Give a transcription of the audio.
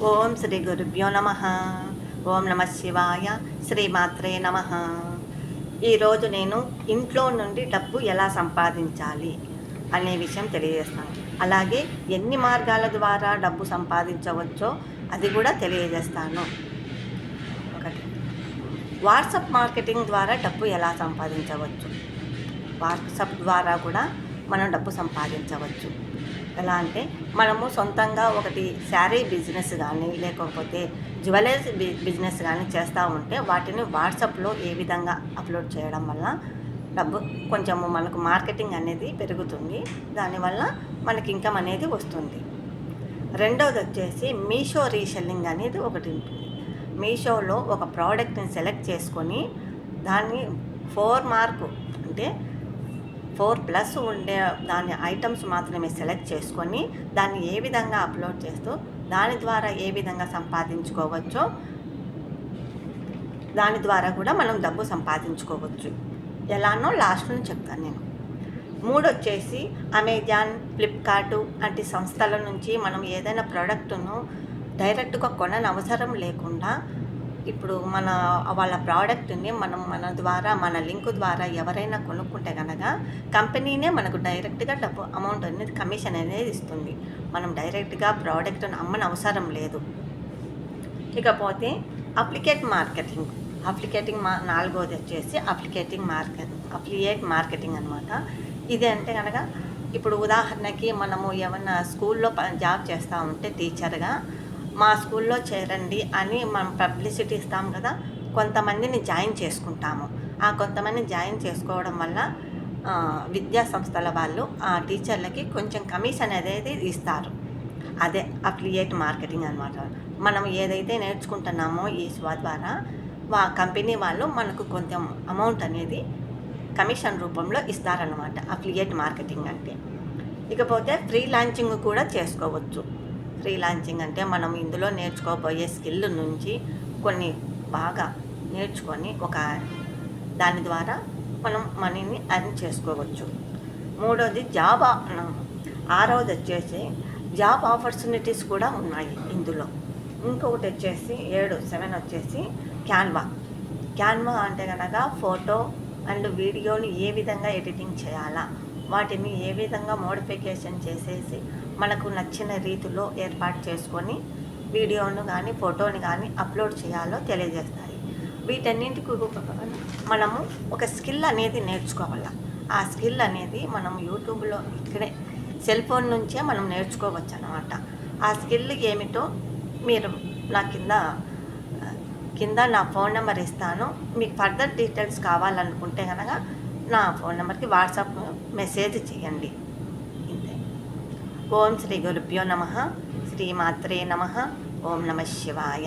ఓం శ్రీ గురుభ్యో నమ. ఓం నమ శివాయ శ్రీమాత్రే నమ. ఈరోజు నేను ఇంట్లో నుండి డబ్బు ఎలా సంపాదించాలి అనే విషయం తెలియజేస్తాను. అలాగే ఎన్ని మార్గాల ద్వారా డబ్బు సంపాదించవచ్చో అది కూడా తెలియజేస్తాను. ఒకటి. వాట్సాప్ మార్కెటింగ్ ద్వారా డబ్బు ఎలా సంపాదించవచ్చు? వాట్సాప్ ద్వారా కూడా మనం డబ్బు సంపాదించవచ్చు. ఎలా అంటే మనము సొంతంగా ఒకటి శారీ బిజినెస్ కానీ లేకపోతే జ్యువెలరీ బిజినెస్ కానీ చేస్తూ ఉంటే వాటిని వాట్సాప్లో ఏ విధంగా అప్లోడ్ చేయడం వల్ల డబ్బు కొంచెము మనకు మార్కెటింగ్ అనేది పెరుగుతుంది. దానివల్ల మనకి ఇన్కమ్ అనేది వస్తుంది. రెండవది వచ్చేసి మీషో రీసెల్లింగ్ అనేది ఒకటి ఉంటుంది. మీషోలో ఒక ప్రోడక్ట్ని సెలెక్ట్ చేసుకొని దాన్ని ఫోర్ మార్కు అంటే ఫోర్ ప్లస్ ఉండే దాని ఐటమ్స్ మాత్రమే సెలెక్ట్ చేసుకొని దాన్ని ఏ విధంగా అప్లోడ్ చేస్తూ దాని ద్వారా ఏ విధంగా సంపాదించుకోవచ్చో దాని ద్వారా కూడా మనం డబ్బు సంపాదించుకోవచ్చు. ఎలానో లాస్ట్లో చెప్తాను నేను. మూడు వచ్చేసి అమెజాన్ ఫ్లిప్కార్ట్ వంటి సంస్థల నుంచి మనం ఏదైనా ప్రోడక్ట్ను డైరెక్ట్గా కొనని అవసరం లేకుండా ఇప్పుడు మన వాళ్ళ ప్రోడక్ట్ని మనం మన ద్వారా మన లింక్ ద్వారా ఎవరైనా కొనుక్కుంటే కనుక కంపెనీనే మనకు డైరెక్ట్గా డబ్బు అమౌంట్ అనేది కమిషన్ అనేది ఇస్తుంది. మనం డైరెక్ట్గా ప్రోడక్ట్ని అమ్మని అవసరం లేదు. ఇకపోతే అప్లికేట్ మార్కెటింగ్ అప్లికేటింగ్ మా నాలుగోది వచ్చేసి అప్లికేటింగ్ మార్కెట్ అప్లియేట్ మార్కెటింగ్ అనమాట ఇది అంటే కనుక ఇప్పుడు ఉదాహరణకి మనము ఏమన్నా స్కూల్లో జాబ్ చేస్తూ ఉంటే టీచర్గా మా స్కూల్లో చేరండి అని మనం పబ్లిసిటీ ఇస్తాం కదా కొంతమందిని జాయిన్ చేసుకుంటాము. ఆ కొంతమంది జాయిన్ చేసుకోవడం వల్ల విద్యా సంస్థల వాళ్ళు ఆ టీచర్లకి కొంచెం కమిషన్ అనేది ఇస్తారు. అదే అప్లియేట్ మార్కెటింగ్ అనమాట మనం ఏదైతే నేర్చుకుంటున్నామో ఈ స్వా ద్వారా వా కంపెనీ వాళ్ళు మనకు కొంచెం అమౌంట్ అనేది కమిషన్ రూపంలో ఇస్తారనమాట అప్లియేట్ మార్కెటింగ్ అంటే. ఇకపోతే ఫ్రీ లాంచింగ్ కూడా చేసుకోవచ్చు. ఫ్రీలాన్సింగ్ అంటే మనం ఇందులో నేర్చుకోబోయే స్కిల్ నుంచి కొన్ని బాగా నేర్చుకొని ఒక దాని ద్వారా మనం మనీని అర్న్ చేసుకోవచ్చు. మూడోది జాబ్ ఆరవది వచ్చేసి జాబ్ ఆపర్చునిటీస్ కూడా ఉన్నాయి ఇందులో. ఇంకొకటి వచ్చేసి ఏడు సెవెన్ వచ్చేసి క్యాన్వా క్యాన్వా అంటే కనుక ఫోటో అండ్ వీడియోని ఏ విధంగా ఎడిటింగ్ చేయాలా? వాటిని ఏ విధంగా మోడిఫికేషన్ చేసేసి మనకు నచ్చిన రీతిలో ఏర్పాటు చేసుకొని వీడియోను కానీ ఫోటోని కానీ అప్లోడ్ చేయాలో తెలియజేస్తాయి. వీటన్నింటికి మనము ఒక స్కిల్ అనేది నేర్చుకోవాలి? ఆ స్కిల్ అనేది మనం యూట్యూబ్లో ఇక్కడే సెల్ ఫోన్ నుంచే మనం నేర్చుకోవచ్చు అనమాట ఆ స్కిల్ ఏమిటో మీరు నా కింద కింద నా ఫోన్ నెంబర్ ఇస్తాను. మీకు ఫర్దర్ డీటెయిల్స్ కావాలనుకుంటే కనుక నా ఫోన్ నెంబర్కి వాట్సాప్ మెసేజ్ చేయండి. ఇంతే. ఓం శ్రీ గురుభ్యో నమ. శ్రీమాత్రే నమ. ఓం నమ శివాయ.